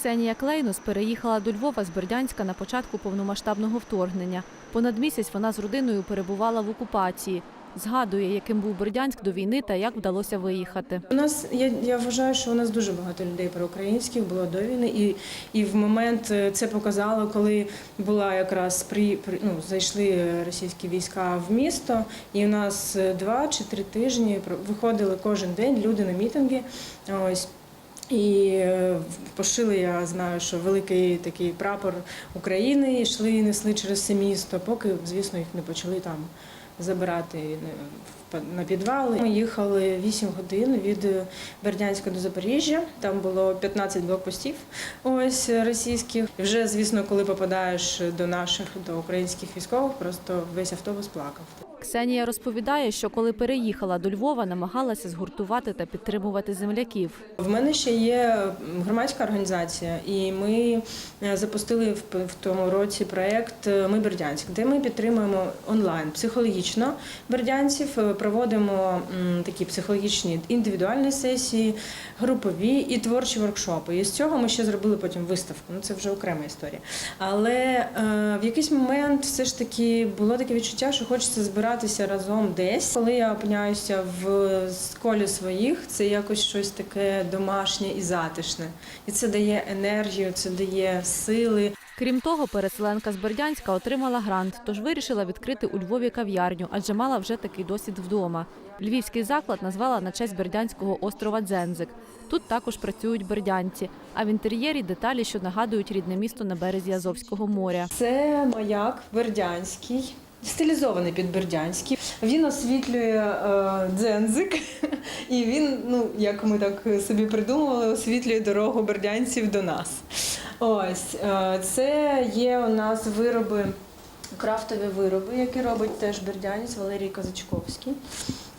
Ксенія Клейнус переїхала до Львова з Бердянська на початку повномасштабного вторгнення. Понад місяць вона з родиною перебувала в окупації. Згадує, яким був Бердянськ до війни та як вдалося виїхати. У нас я, я вважаю, що у нас дуже багато людей проукраїнських було до війни, і, і в момент е, це показало, коли була якраз при, при ну зайшли російські війська в місто, і у нас е, два чи три тижні виходили кожен день люди на мітинги. Ось. І е, пошили, я знаю, що великий такий прапор України йшли і несли через все місто, поки, звісно, їх не почали там забирати е, на підвали. Ми їхали 8 годин від е, Бердянська до Запоріжжя. Там було 15 блокпостів ось російських. І вже, звісно, коли попадаєш до наших, до українських військових, просто весь автобус плакав. Ксенія розповідає, що коли переїхала до Львова, намагалася згуртувати та підтримувати земляків. В мене ще є громадська організація, і ми е, запустили в, тому році проєкт Ми Бердянськ, де ми підтримуємо онлайн психологічно бердянців, е, проводимо такі психологічні індивідуальні сесії, групові і творчі воркшопи. І з цього ми ще зробили потім виставку. Ну це вже окрема історія. Але е, в якийсь момент все ж таки було таке відчуття, що хочеться збиратися разом десь. Коли я опиняюся в колі своїх, це якось щось таке домашнє і затишне. І це дає енергію, це дає сили. Крім того, переселенка з Бердянська отримала грант, тож вирішила відкрити у Львові кав'ярню, адже мала вже такий досвід вдома. Львівський заклад назвала на честь бердянського острова Дзензик. Тут також працюють бердянці, а в інтер'єрі деталі, що нагадують рідне місто на березі Азовського моря. Це маяк бердянський. Стилізований під бердянський. Він освітлює е, дзензик, і він, ну як ми так собі придумували, освітлює дорогу бердянців до нас. Ось е, це є у нас вироби, крафтові вироби, які робить теж бердянець Валерій Козачковський,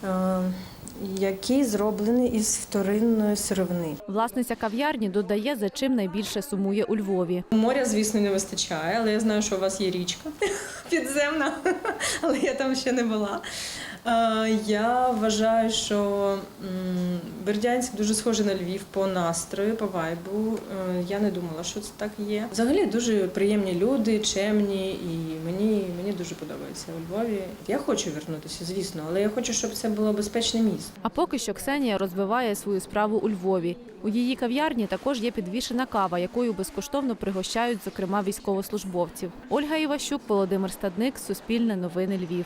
е, який зроблений із вторинної сировини. Власниця кав'ярні додає, за чим найбільше сумує у Львові. Моря, звісно, не вистачає, але я знаю, що у вас є річка підземна, але я там ще не була. Я вважаю, що Бердянськ дуже схожий на Львів по настрою, по вайбу. Е, Я не думала, що це так є. Взагалі дуже приємні люди, чемні, і мені, мені дуже подобається у Львові. Я хочу вернутися, звісно, але я хочу, щоб це було безпечне місто. А поки що Ксенія розвиває свою справу у Львові. У її кав'ярні також є підвішена кава, якою безкоштовно пригощають, зокрема, військовослужбовців. Ольга Іващук, Володимир Стадник, Суспільне новини Львів.